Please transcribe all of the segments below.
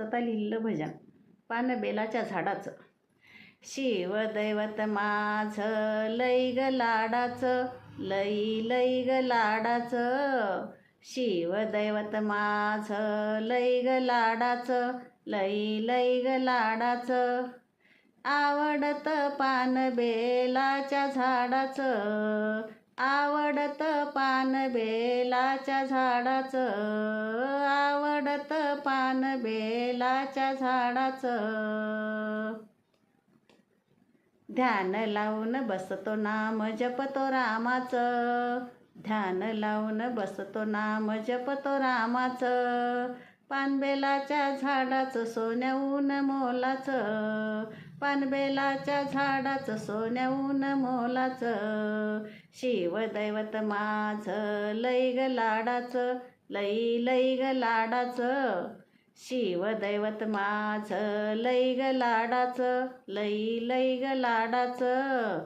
स्वतः लिहिलेलं भजन. पानबेलाच्या झाडाचं. शिव दैवत माझं लई ग लाडाचं लई लई ग लाडाचं. शिव दैवत माझं लई ग लाडाचं लई लई ग लाडाचं. आवडत पान बेलाच्या झाडाचं. आवडत पान बेलाच्या झाडाचं. आवडत पान बेलाच्या झाडाचं. ध्यान लावून बसतो नाम जपतो रामाचं. ध्यान लावून बसतो नाम जपतो रामाचं. पानबेलाच्या झाडाचं सोन्याहून मोलाचं. पानबेलाच्या झाडाचं सोन्याहून मोलाचं. शिवदैवत माझं लई ग लाडाचं लई लई ग लाडाचं. शिवदैवत माझं लई ग लाडाचं लई लई ग लाडाचं.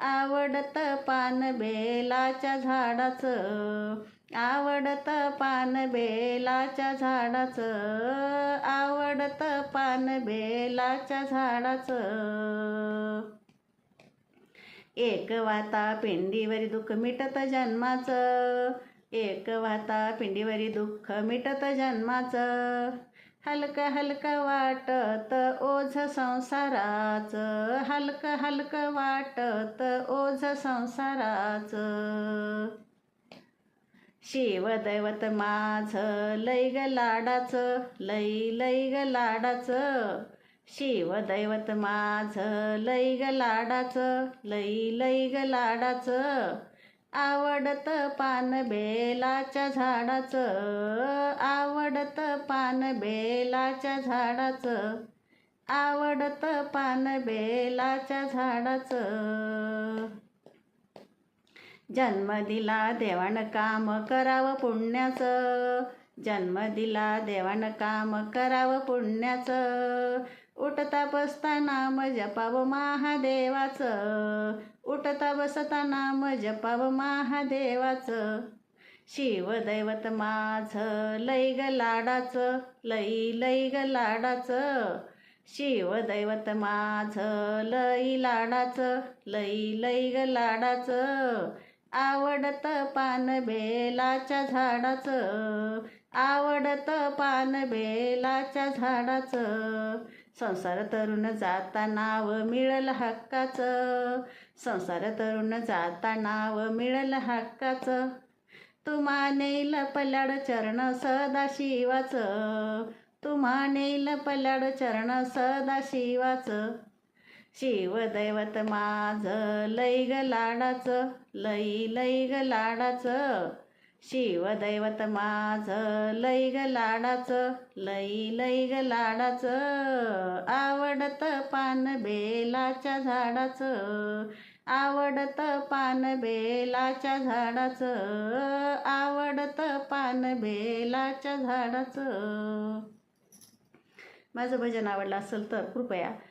आवडतं पानबेलाच्या झाडाचं. आवडतं पान बेलाच्या झाडाचं आवडतं पान बेलाच्या झाडाचं. एक वाता पिंडीवरी दुःख मिटत जन्माचं एक वाता पिंडीवरी दुःख मिटत जन्माचं. हलकं हलकं वाटत ओझ संसाराचं हलकं हलकं वाटत ओझ संसाराचं. शिवदैवत माझं लई ग लाडाचं लई लई ग लाडाचं शिवदैवत माझं लई ग लाडाचं लई लई ग लाडाचं आवडत पान बेलाच्या झाडाचं आवडत पान बेलाच्या झाडाचं. आवडत पान बेलाच्या झाडाचं. जन्म दिला देवानं काम करावं पुण्याचं. जन्म दिला देवानं काम करावं पुण्याचं. उठता बसता नाम जपावं महादेवाचं. उठता बसता नाम जपावं महादेवाचं. शिवदैवत माझं लई ग लाडाचं लई लई ग लाडाचं. शिवदैवत माझं लई लाडाचं लई लई ग लाडाचं. आवडत पान बेलाच्या झाडाचं. आवडत पान बेलाच्या झाडाचं. संसार तरुण जाता नाव मिळल हक्काचं. संसार तरुण जाता नाव मिळल हक्काचं. तुम्हा नेल पल्याड चरण सदाशिवाचं तुम्हा नेल पल्याड चरण सदाशिवाचं शिवदैवत शिव दैवत माझं लई ग लाडाचं लई लई ग लाडाचं शिव दैवत माझं लई ग लाडाचं लई लई ग लाडाचं आवडत पान बेलाच्या झाडाचं आवडत पान बेलाच्या झाडाचं. आवडत पान बेलाच्या झाडाचं. माझं भजन आवडलं असेल तर कृपया